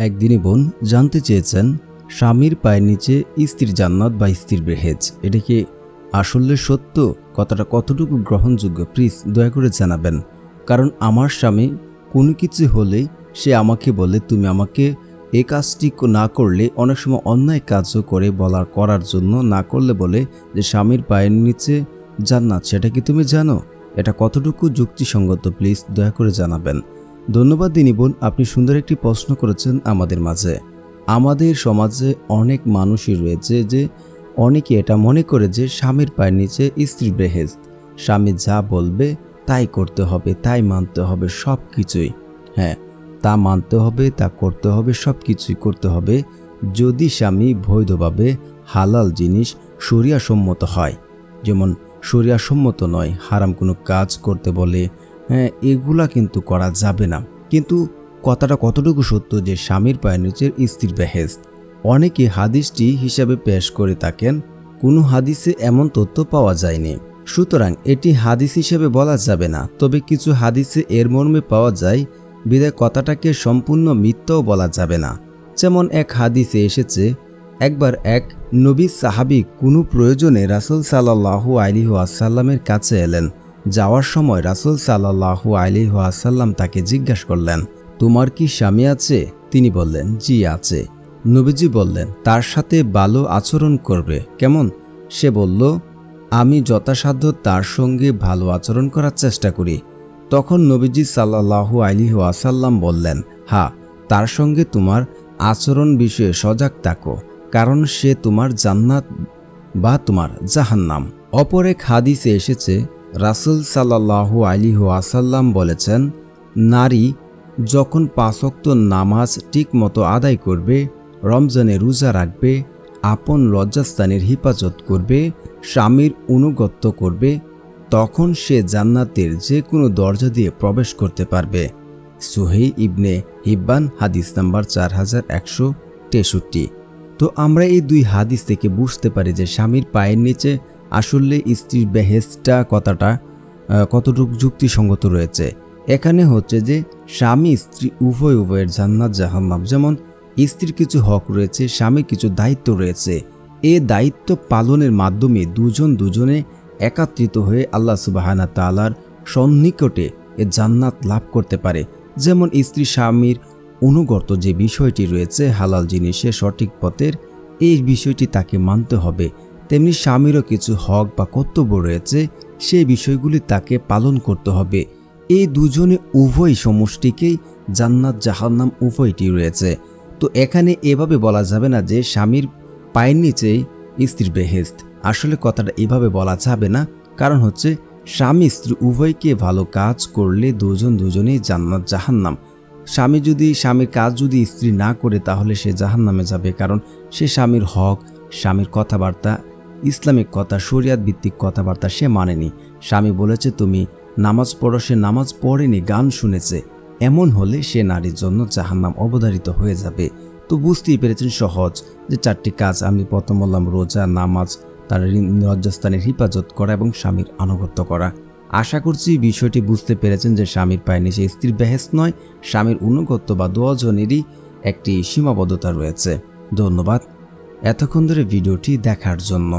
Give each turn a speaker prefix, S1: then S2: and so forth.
S1: একদিনই বোন জানতে চেয়েছেন, স্বামীর পায়ের নিচে স্ত্রীর জান্নাত বা স্ত্রীর বেহেজ। এটা কি আসলে সত্য? কথাটা কতটুকু গ্রহণযোগ্য? প্লিজ দয়া করে জানাবেন। কারণ আমার স্বামী কোনো কিছু হলেই সে আমাকে বলে, তুমি আমাকে এ কাজটি না করলে, অনেক সময় অন্যায় কাজও করে বলার, করার জন্য না করলে বলে যে স্বামীর পায়ের নিচে জান্নাত। সেটা কি তুমি জানো? এটা কতটুকু যুক্তিসঙ্গত? প্লিজ দয়া করে জানাবেন। ধন্যবাদ দিনী বোন, আপনি সুন্দর একটি প্রশ্ন করেছেন আমাদের মাঝে। আমাদের সমাজে অনেক মানুষই রয়েছে যে অনেকে এটা মনে করে যে স্বামীর পায়ের নিচে স্ত্রীর বেহেস্ত স্বামী যা বলবে তাই করতে হবে, তাই মানতে হবে সব কিছুই হ্যাঁ তা মানতে হবে, তা করতে হবে সব কিছুই করতে হবে যদি স্বামী বৈধভাবে হালাল জিনিস শরিয়াসম্মত হয়। যেমন শরিয়াসম্মত নয়, হারাম কোনো কাজ করতে বলে এগুলা কিন্তু করা যাবে না। কিন্তু কথাটা কতটুকু সত্য যে স্বামীর পায়ের নিচের স্ত্রীর বেহেস্ত অনেকে হাদিসটি হিসাবে পেশ করে থাকেন, কোনো হাদিসে এমন তথ্য পাওয়া যায়নি। সুতরাং এটি হাদিস হিসেবে বলা যাবে না, তবে কিছু হাদিসে এর মর্মে পাওয়া যায় বিদায় কথাটাকে সম্পূর্ণ মিথ্যাও বলা যাবে না। যেমন এক হাদিসে এসেছে, একবার এক নবী সাহাবি কোনো প্রয়োজনে রাসুল সাল্লাহু আলিহু আসাল্লামের কাছে এলেন। যাওয়ার সময় রাসুল সাল্লাহু আলি আসাল্লাম তাকে জিজ্ঞাসা করলেন, তোমার কি স্বামী আছে? তিনি বললেন, জি, আছে। নবীজি বললেন, তার সাথে ভালো আচরণ করবে, কেমন? সে বলল, আমি যথাসাধ্য তার সঙ্গে ভালো আচরণ করার চেষ্টা করি। তখন নবীজি সাল্লাহু আলিহু আসাল্লাম বললেন, হা, তার সঙ্গে তোমার আচরণ বিষয়ে সজাগ থাকো, কারণ সে তোমার জান্নাত বা তোমার জাহান্নাম। অপর এক হাদিসে এসেছে রাসুল সাল্লাহু আলী আসাল্লাম বলেছেন, নারী যখন পাঁচক্ত নামাজ ঠিকমতো আদায় করবে, রমজানে রোজা রাখবে, আপন লজ্জাস্থানের হিফাজত করবে, স্বামীর অনুগত্য করবে, তখন সে জান্নাতের যে কোনো দরজা দিয়ে প্রবেশ করতে পারবে। সুহেই ইবনে হিব্বান, হাদিস নাম্বার চার হাজার একশো তেষট্টি। তো আমরা এই দুই হাদিস থেকে বুঝতে পারি যে স্বামীর পায়ের নিচে আসলে স্ত্রীর বেহেস্টা কথাটা কতটুকু যুক্তিসঙ্গত রয়েছে। এখানে হচ্ছে যে, স্বামী, স্ত্রী উভয় উভয়ের জান্নাত জাহান্নাম। যেমন, স্ত্রীর কিছু হক রয়েছে, স্বামীর কিছু দায়িত্ব রয়েছে। এ দায়িত্ব পালনের মাধ্যমে দুজন দুজনে একাত্রিত হয়ে আল্লাহ সুবাহানা তালার সন্নিকটে এ জান্নাত লাভ করতে পারে। যেমন, স্ত্রী স্বামীর অনুগত যে বিষয়টি রয়েছে, হালাল জিনিসে সঠিক পথের, এই বিষয়টি তাকে মানতে হবে। তেমনি স্বামীরও কিছু হক বা কর্তব্য রয়েছে সেই বিষয়গুলি তাকে পালন করতে হবে। এই দুজনে উভয় সমষ্টিকেই জান্নাত জাহান্নাম উভয়টি রয়েছে। তো এখানে এভাবে বলা যাবে না যে স্বামীর পায়ের নিচেই স্ত্রীর বেহেস্ত আসলে কথাটা এভাবে বলা যাবে না। কারণ হচ্ছে, স্বামী স্ত্রী উভয়কে ভালো কাজ করলে দুজন দুজনেই জান্নাত জাহান্নাম। স্বামী যদি, স্বামীর কাজ যদি স্ত্রী না করে, তাহলে সে জাহান্নামে যাবে। কারণ সে স্বামীর হক, স্বামীর কথাবার্তা ইসলামিক কথা, শরিয়াত ভিত্তিক কথাবার্তা সে মানেনি। স্বামী বলেছে, তুমি নামাজ পড়ো, সে নামাজ পড়েনি, গান শুনেছে। এমন হলে সে নারীর জন্য জাহান্নাম অবধারিত হয়ে যাবে। তো বুঝতেই পেরেছেন সহজ যে চারটি কাজ আমি প্রথম বললাম, রোজা, নামাজ, তার লজ্জাস্থানের হিফাজত করা এবং স্বামীর আনুগত্য করা। আশা করছি বিষয়টি বুঝতে পেরেছেন যে স্বামীর পায়ে নিচে স্ত্রীর বেহেস নয়, স্বামীর অনুগত্য বা দুজনেরই একটি সীমাবদ্ধতা রয়েছে। ধন্যবাদ। এতক্ষণ ধরে ভিডিওটি দেখার জন্য।